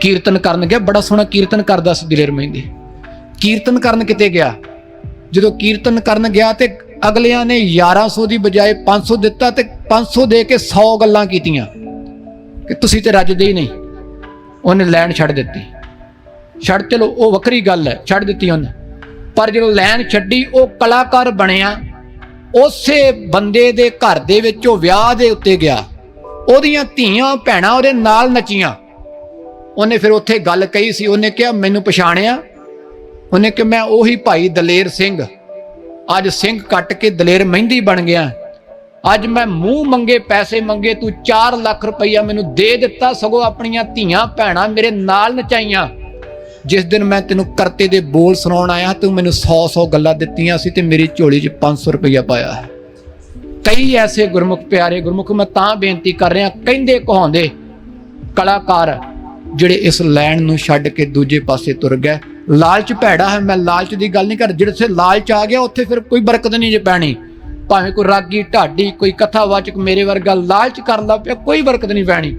ਕੀਰਤਨ ਕਰਨ ਗਿਆ। ਬੜਾ ਸੋਹਣਾ ਕੀਰਤਨ ਕਰਦਾ ਸੀ ਦਿਲੇਰ ਮਹਿੰਦੀ ਕੀਰਤਨ ਕਰਨ ਕਿਤੇ ਗਿਆ? ਜਦੋਂ ਕੀਰਤਨ ਕਰਨ ਗਿਆ ਤੇ ਅਗਲਿਆਂ ਨੇ 1100 ਦੀ ਬਜਾਏ 500 ਦਿੱਤਾ ਤੇ 500 ਦੇ ਕੇ 100 ਗੱਲਾਂ ਕੀਤੀਆਂ। ਕਿ ਤੁਸੀਂ ਤੇ ਰੱਜਦੇ ਹੀ ਨਹੀਂ। ਉਹਨੇ ਲੈਣ ਛੱਡ ਦਿੱਤੀ। ਛੱਡ ਚਲੋ, ਉਹ ਵੱਖਰੀ ਗੱਲ ਹੈ, ਛੱਡ ਦਿੱਤੀ ਉਹਨੇ। ਪਰ ਜਦੋਂ ਲੈਣ ਛੱਡੀ, ਉਹ ਕਲਾਕਾਰ ਬਣਿਆ। ਉਸੇ ਬੰਦੇ ਦੇ ਘਰ ਦੇ ਵਿੱਚ ਉਹ ਵਿਆਹ ਦੇ ਉੱਤੇ ਗਿਆ। ਉਹਦੀਆਂ ਧੀਆਂ ਭੈਣਾਂ ਉਹਦੇ ਨਾਲ ਨੱਚੀਆਂ। ਉਹਨੇ ਫਿਰ ਉੱਥੇ ਗੱਲ ਕਹੀ ਸੀ, ਉਹਨੇ ਕਿਹਾ, ਮੈਨੂੰ ਪਛਾਣਿਆ? ਉਹਨੇ ਕਿ ਮੈਂ ਉਹੀ ਭਾਈ ਦਲੇਰ ਸਿੰਘ। ਅੱਜ ਸਿੰਘ ਕੱਟ ਕੇ ਦਲੇਰ ਮਹਿੰਦੀ ਬਣ ਗਿਆ। ਅੱਜ ਮੈਂ ਮੂੰਹ ਮੰਗੇ, ਪੈਸੇ ਮੰਗੇ, ਤੂੰ 4 ਲੱਖ ਰੁਪਈਆ ਮੈਨੂੰ ਦੇ ਦਿੱਤਾ, ਸਗੋਂ ਆਪਣੀਆਂ ਧੀਆਂ, ਭੈਣਾਂ ਮੇਰੇ ਨਾਲ ਨਚਾਈਆਂ। ਜਿਸ ਦਿਨ ਮੈਂ ਤੈਨੂੰ ਕਰਤੇ ਦੇ ਬੋਲ ਸੁਣਾਉਣ ਆਇਆ, ਤੂੰ ਮੈਨੂੰ 100-100 ਗੱਲਾਂ ਦਿੱਤੀਆਂ ਸੀ ਤੇ ਮੇਰੀ ਝੋਲੀ 'ਚ 500 ਰੁਪਈਆ ਪਾਇਆ ਹੈ। ਕਈ ਐਸੇ ਗੁਰਮੁਖ ਪਿਆਰੇ ਗੁਰਮੁਖ, ਮੈਂ ਤਾਂ ਬੇਨਤੀ ਕਰ ਰਿਹਾ, ਕਹਿੰਦੇ ਕਹਾਉਂਦੇ, ਕਲਾਕਾਰ ਜਿਹੜੇ ਇਸ ਲੈਣ ਨੂੰ ਛੱਡ ਕੇ ਦੂਜੇ ਪਾਸੇ ਤੁਰ ਗਏ। ਲਾਲਚ ਭੈੜਾ ਹੈ, ਮੈਂ ਲਾਲਚ ਦੀ ਗੱਲ ਨਹੀਂ ਕਰ ਜਿੱਥੇ ਲਾਲਚ ਆ ਗਿਆ, ਉੱਥੇ ਫਿਰ ਕੋਈ ਬਰਕਤ ਨਹੀਂ ਜੇ ਪੈਣੀ। ਭਾਵੇਂ ਕੋਈ ਰਾਗੀ ਢਾਡੀ, ਕੋਈ ਕਥਾਵਾਚਕ ਮੇਰੇ ਵਰਗਾ ਲਾਲਚ ਕਰਨ ਲੱਗ ਪਿਆ, ਕੋਈ ਬਰਕਤ ਨਹੀਂ ਪੈਣੀ।